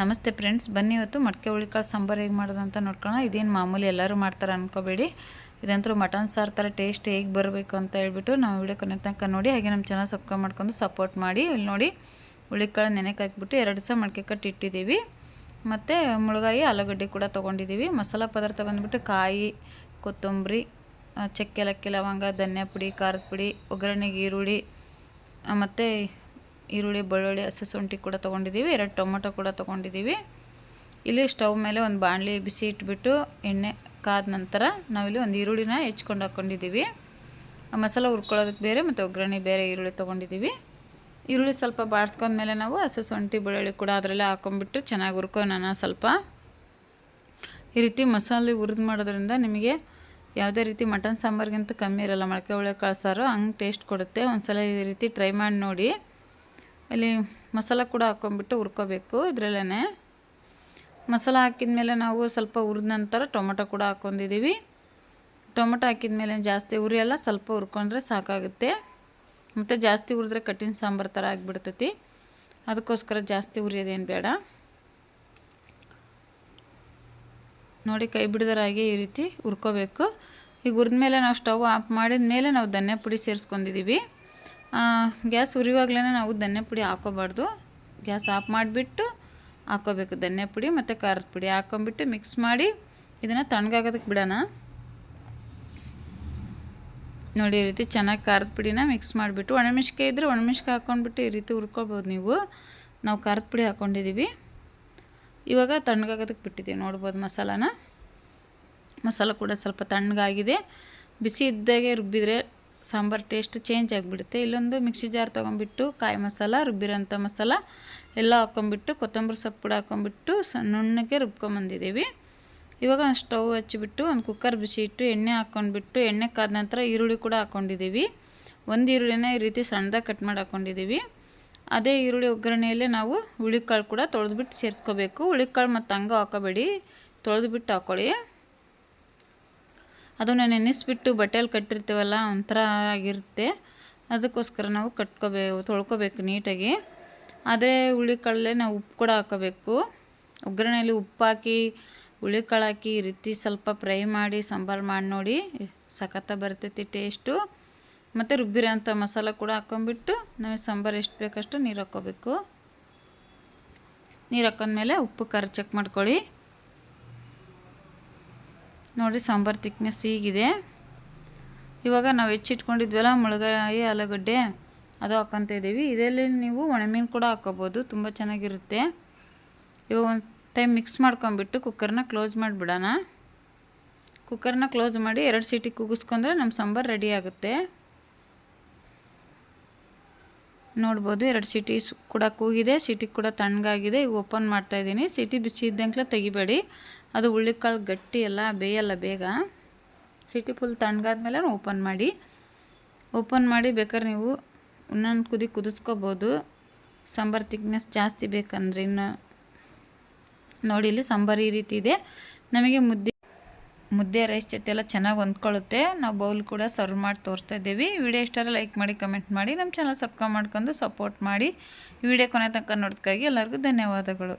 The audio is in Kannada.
ನಮಸ್ತೆ ಫ್ರೆಂಡ್ಸ್, ಬನ್ನಿ ಇವತ್ತು ಮಡಕೆ ಹುಳಿಕಾಳು ಸಾಂಬಾರು ಹೇಗೆ ಮಾಡೋದು ಅಂತ ನೋಡ್ಕೊಳ್ಳೋಣ. ಇದೇನು ಮಾಮೂಲಿ ಎಲ್ಲರೂ ಮಾಡ್ತಾರೆ ಅನ್ಕೋಬೇಡಿ. ಇದಂತೂ ಮಟನ್ ಸಾರು ಥರ ಟೇಸ್ಟ್ ಹೇಗೆ ಬರಬೇಕು ಅಂತ ಹೇಳ್ಬಿಟ್ಟು ನಾವು ವಿಡಿಯೋ ಕೊನೆ ತನಕ ನೋಡಿ, ಹಾಗೆ ನಮ್ಮ ಚೆನ್ನಾಗಿ ಸಬ್ಸ್ಕ್ರೈಬ್ ಮಾಡ್ಕೊಂಡು ಸಪೋರ್ಟ್ ಮಾಡಿ. ಇಲ್ಲಿ ನೋಡಿ ಹುಳಿಕಾಳು ನೆನೆಗೆ ಹಾಕ್ಬಿಟ್ಟು ಎರಡು ದಿವಸ ಮಡಕೆ ಕಟ್ಟಿ ಇಟ್ಟಿದ್ದೀವಿ. ಮತ್ತು ಮುಳುಗಾಯಿ, ಆಲೂಗಡ್ಡೆ ಕೂಡ ತೊಗೊಂಡಿದ್ದೀವಿ. ಮಸಾಲೆ ಪದಾರ್ಥ ಬಂದುಬಿಟ್ಟು ಕಾಯಿ, ಕೊತ್ತಂಬರಿ ಚಕ್ಕೆ ಲಕ್ಕಿ, ಲವಂಗ, ಧನ್ಯಾ ಪುಡಿ, ಖಾರದ ಪುಡಿ, ಒಗ್ಗರಣೆಗೆ ಈರುಳ್ಳಿ ಮತ್ತು ಈರುಳ್ಳಿ, ಬೆಳ್ಳುಳ್ಳಿ, ಹಸಿ ಶುಂಠಿ ಕೂಡ ತೊಗೊಂಡಿದ್ದೀವಿ. ಎರಡು ಟೊಮೊಟೊ ಕೂಡ ತೊಗೊಂಡಿದ್ದೀವಿ. ಇಲ್ಲಿ ಸ್ಟವ್ ಮೇಲೆ ಒಂದು ಬಾಣಲಿ ಬಿಸಿ ಇಟ್ಬಿಟ್ಟು ಎಣ್ಣೆ ಕಾದ ನಂತರ ನಾವಿಲ್ಲಿ ಒಂದು ಈರುಳ್ಳಿನ ಹೆಚ್ಕೊಂಡು ಹಾಕ್ಕೊಂಡಿದ್ದೀವಿ ಮಸಾಲ ಹುರ್ಕೊಳ್ಳೋದಕ್ಕೆ ಬೇರೆ ಮತ್ತು ಒಗ್ಗರಣೆ ಬೇರೆ ಈರುಳ್ಳಿ ತೊಗೊಂಡಿದ್ದೀವಿ. ಈರುಳ್ಳಿ ಸ್ವಲ್ಪ ಬಾಡಿಸ್ಕೊಂಡ್ಮೇಲೆ ನಾವು ಹಸಿ ಶುಂಠಿ, ಬೆಳ್ಳುಳ್ಳಿ ಕೂಡ ಅದರಲ್ಲೇ ಹಾಕೊಂಡ್ಬಿಟ್ಟು ಚೆನ್ನಾಗಿ ಹುರ್ಕೊಳ್ಳೋಣ ಸ್ವಲ್ಪ. ಈ ರೀತಿ ಮಸಾಲೆ ಹುರಿದು ಮಾಡೋದ್ರಿಂದ ನಿಮಗೆ ಯಾವುದೇ ರೀತಿ ಮಟನ್ ಸಾಂಬಾರಿಗಿಂತ ಕಮ್ಮಿ ಇರೋಲ್ಲ. ಮೊಳಕೆ ಒಳ್ಳೆ ಕಳ್ಸಾರು ಹಂಗೆ ಟೇಸ್ಟ್ ಕೊಡುತ್ತೆ. ಒಂದ್ಸಲ ಈ ರೀತಿ ಟ್ರೈ ಮಾಡಿ ನೋಡಿ. ಅಲ್ಲಿ ಮಸಾಲ ಕೂಡ ಹಾಕ್ಕೊಂಬಿಟ್ಟು ಹುರ್ಕೋಬೇಕು ಇದರಲ್ಲೇ ಮಸಾಲ ಹಾಕಿದ ಮೇಲೆ ನಾವು ಸ್ವಲ್ಪ ಹುರಿದ ನಂತರ ಟೊಮೊಟೊ ಕೂಡ ಹಾಕ್ಕೊಂಡಿದ್ದೀವಿ ಟೊಮೊಟೊ ಹಾಕಿದ ಮೇಲೆ ಜಾಸ್ತಿ ಉರಿಯಲ್ಲ ಸ್ವಲ್ಪ ಹುರ್ಕೊಂಡ್ರೆ ಸಾಕಾಗುತ್ತೆ. ಮತ್ತು ಜಾಸ್ತಿ ಉರಿದ್ರೆ ಕಠಿಣ ಸಾಂಬಾರು ಥರ ಆಗಿಬಿಡ್ತೈತಿ. ಅದಕ್ಕೋಸ್ಕರ ಜಾಸ್ತಿ ಉರಿಯೋದೇನು ಬೇಡ. ನೋಡಿ ಕೈ ಬಿಡದರಾಗಿ ಈ ರೀತಿ ಹುರ್ಕೋಬೇಕು. ಈಗ ಹುರಿದ್ಮೇಲೆ ನಾವು ಸ್ಟವ್ ಆಫ್ ಮಾಡಿದ ಮೇಲೆ ನಾವು ಧನ್ಯಾ ಪುಡಿ ಸೇರಿಸ್ಕೊಂಡಿದ್ದೀವಿ. ಗ್ಯಾಸ್ ಉರಿಯುವಾಗಲೇ ನಾವು ಧನ್ಯ ಪುಡಿ ಹಾಕೋಬಾರ್ದು. ಗ್ಯಾಸ್ ಆಫ್ ಮಾಡಿಬಿಟ್ಟು ಹಾಕೋಬೇಕು. ಧನ್ಯ ಪುಡಿ ಮತ್ತು ಖಾರದ ಪುಡಿ ಹಾಕೊಂಬಿಟ್ಟು ಮಿಕ್ಸ್ ಮಾಡಿ ಇದನ್ನು ತಣ್ಣಗಾಗೋದಕ್ಕೆ ಬಿಡೋಣ. ನೋಡಿ ಈ ರೀತಿ ಚೆನ್ನಾಗಿ ಖಾರದ ಪುಡಿನ ಮಿಕ್ಸ್ ಮಾಡಿಬಿಟ್ಟು ಒಣಮಿಷ್ಕೆ ಇದ್ದರೆ ಒಣಮೆಣ್ಸಿಕಾಯಿ ಹಾಕ್ಕೊಂಡ್ಬಿಟ್ಟು ಈ ರೀತಿ ಹುರ್ಕೋಬೋದು ನೀವು. ನಾವು ಖಾರದ ಪುಡಿ ಹಾಕ್ಕೊಂಡಿದ್ದೀವಿ ಇವಾಗ ತಣ್ಣಗಾಗೋದಕ್ಕೆ ಬಿಟ್ಟಿದ್ದೀವಿ ನೋಡ್ಬೋದು ಮಸಾಲಾನ. ಮಸಾಲ ಕೂಡ ಸ್ವಲ್ಪ ತಣ್ಣಗಾಗಿದೆ. ಬಿಸಿ ಇದ್ದಾಗೆ ರುಬ್ಬಿದರೆ ಸಾಂಬಾರು ಟೇಸ್ಟ್ ಚೇಂಜ್ ಆಗಿಬಿಡುತ್ತೆ. ಇಲ್ಲೊಂದು ಮಿಕ್ಸಿ ಜಾರ್ ತೊಗೊಂಬಿಟ್ಟು ಕಾಯಿ ಮಸಾಲ, ರುಬ್ಬಿರೋಂಥ ಮಸಾಲ ಎಲ್ಲ ಹಾಕ್ಕೊಂಬಿಟ್ಟು ಕೊತ್ತಂಬರಿ ಸೊಪ್ಪು ಕೂಡ ಹಾಕ್ಕೊಂಬಿಟ್ಟು ನುಣ್ಣಗೆ ರುಬ್ಕೊಂಬಂದಿದ್ದೀವಿ. ಇವಾಗ ಒಂದು ಸ್ಟವ್ ಹಚ್ಚಿಬಿಟ್ಟು ಒಂದು ಕುಕ್ಕರ್ ಬಿಸಿ ಇಟ್ಟು ಎಣ್ಣೆ ಹಾಕ್ಕೊಂಡ್ಬಿಟ್ಟು ಎಣ್ಣೆ ಕಾದ ನಂತರ ಈರುಳ್ಳಿ ಕೂಡ ಹಾಕ್ಕೊಂಡಿದ್ದೀವಿ ಒಂದು ಈರುಳ್ಳಿನ ಈ ರೀತಿ ಸಣ್ಣದಾಗಿ ಕಟ್ ಮಾಡಿ ಹಾಕ್ಕೊಂಡಿದ್ದೀವಿ ಅದೇ ಈರುಳ್ಳಿ ಒಗ್ಗರಣೆಯಲ್ಲೇ ನಾವು ಹುಳಿಕಾಳು ಕೂಡ ತೊಳೆದ್ಬಿಟ್ಟು ಸೇರಿಸ್ಕೋಬೇಕು. ಹುಳಿಕಾಳು ಮತ್ತು ಹಂಗೆ ಹಾಕೋಬೇಡಿ. ತೊಳೆದ್ಬಿಟ್ಟು ಹಾಕ್ಕೊಳ್ಳಿ ಅದನ್ನು ನೆನೆಸಿಬಿಟ್ಟು ಬಟ್ಟೆಯಲ್ಲಿ ಕಟ್ಟಿರ್ತೀವಲ್ಲ ಒಂಥರ ಆಗಿರುತ್ತೆ. ಅದಕ್ಕೋಸ್ಕರ ನಾವು ಕಟ್ಕೋಬೇಕು ತೊಳ್ಕೊಬೇಕು ನೀಟಾಗಿ. ಅದೇ ಹುಳಿಕಾಳಲ್ಲೇ ನಾವು ಉಪ್ಪು ಕೂಡ ಹಾಕೋಬೇಕು. ಒಗ್ಗರಣೆಯಲ್ಲಿ ಉಪ್ಪು ಹಾಕಿ, ಹುಳಿಕಾಳು ಹಾಕಿ ಈ ರೀತಿ ಸ್ವಲ್ಪ ಫ್ರೈ ಮಾಡಿ, ಸಾಂಬಾರು ಮಾಡಿ ನೋಡಿ ಸಖತ್ತ ಬರ್ತೈತಿ ಟೇಸ್ಟು. ಮತ್ತು ರುಬ್ಬಿರೋಂಥ ಮಸಾಲ ಕೂಡ ಹಾಕ್ಕೊಂಬಿಟ್ಟು ನಾವು ಸಾಂಬಾರು ಎಷ್ಟು ಬೇಕಷ್ಟು ನೀರು ಹಾಕ್ಕೋಬೇಕು. ನೀರು ಹಾಕೊಂಡ್ಮೇಲೆ ಉಪ್ಪು ಖಾರ ಚೆಕ್ ಮಾಡ್ಕೊಳ್ಳಿ. ನೋಡಿ ಸಾಂಬಾರು ತಿಕ್ನೆಸ್ ಹೀಗಿದೆ. ಇವಾಗ ನಾವು ಹೆಚ್ಚಿಟ್ಕೊಂಡಿದ್ವಲ್ಲ ಮುಳುಗಾಯಿ, ಆಲೂಗಡ್ಡೆ, ಅದು ಹಾಕ್ಕೊತ ಇದ್ದೀವಿ. ಇದರಲ್ಲಿ ನೀವು ಒಣಮೀನು ಕೂಡ ಹಾಕೋಬೋದು, ತುಂಬ ಚೆನ್ನಾಗಿರುತ್ತೆ. ಇವಾಗ ಒಂದು ಟೈಮ್ ಮಿಕ್ಸ್ ಮಾಡ್ಕೊಂಬಿಟ್ಟು ಕುಕ್ಕರ್ನ ಕ್ಲೋಸ್ ಮಾಡಿಬಿಡೋಣ. ಕುಕ್ಕರ್ನ ಕ್ಲೋಸ್ ಮಾಡಿ ಎರಡು ಸೀಟಿ ಕೂಗಿಸ್ಕೊಂಡ್ರೆ ನಮ್ಮ ಸಾಂಬಾರು ರೆಡಿ ಆಗುತ್ತೆ. ನೋಡ್ಬೋದು. ಎರಡು ಸಿಟಿ ಕೂಡ ಕೂಗಿದೆ, ಸಿಟಿ ಕೂಡ ತಣ್ಣಗಾಗಿದೆ. ಈಗ ಓಪನ್ ಮಾಡ್ತಾ ಇದ್ದೀನಿ. ಸಿಟಿ ಬಿಸಿ ಇದ್ದಂಗೆ ತೆಗಿಬೇಡಿ. ಅದು ಹುಳ್ಳಿಕಾಳು ಗಟ್ಟಿ ಎಲ್ಲ ಬೇಯಲ್ಲ ಬೇಗ. ಸಿಟಿ ಫುಲ್ ತಣ್ಣಗಾದ್ಮೇಲೆ ಓಪನ್ ಮಾಡಿ. ಓಪನ್ ಮಾಡಿ ಬೇಕಾದ್ರೆ ನೀವು ಇನ್ನೊಂದು ಕುದಿ ಕುದಿಸ್ಕೋಬೋದು. ಸಾಂಬಾರು ತಿಕ್ನೆಸ್ ಜಾಸ್ತಿ ಬೇಕಂದ್ರೆ ಇನ್ನು ನೋಡಿ ಇಲ್ಲಿ ಸಾಂಬಾರು ಈ ರೀತಿ ಇದೆ. ನಮಗೆ ಮುದ್ದೆ ಮುದ್ದೆ ರೈಸ್ ಜೊತೆ ಎಲ್ಲ ಚೆನ್ನಾಗಿ ಹೊಂದ್ಕೊಳ್ಳುತ್ತೆ. ನಾವು ಬೌಲ್ ಕೂಡ ಸರ್ವ್ ಮಾಡಿ ತೋರಿಸ್ತಾ ಇದ್ದೀವಿ. ವಿಡಿಯೋ ಇಷ್ಟಾರ ಲೈಕ್ ಮಾಡಿ ಕಮೆಂಟ್ ಮಾಡಿ. ನಮ್ಮ ಚಾನಲ್ ಸಬ್ಸ್ಕ್ರೈಬ್ ಮಾಡ್ಕೊಂಡು ಸಪೋರ್ಟ್ ಮಾಡಿ. ವಿಡಿಯೋ ಕೊನೆ ತನಕ ನೋಡೋದಕ್ಕಾಗಿ ಎಲ್ಲರಿಗೂ ಧನ್ಯವಾದಗಳು.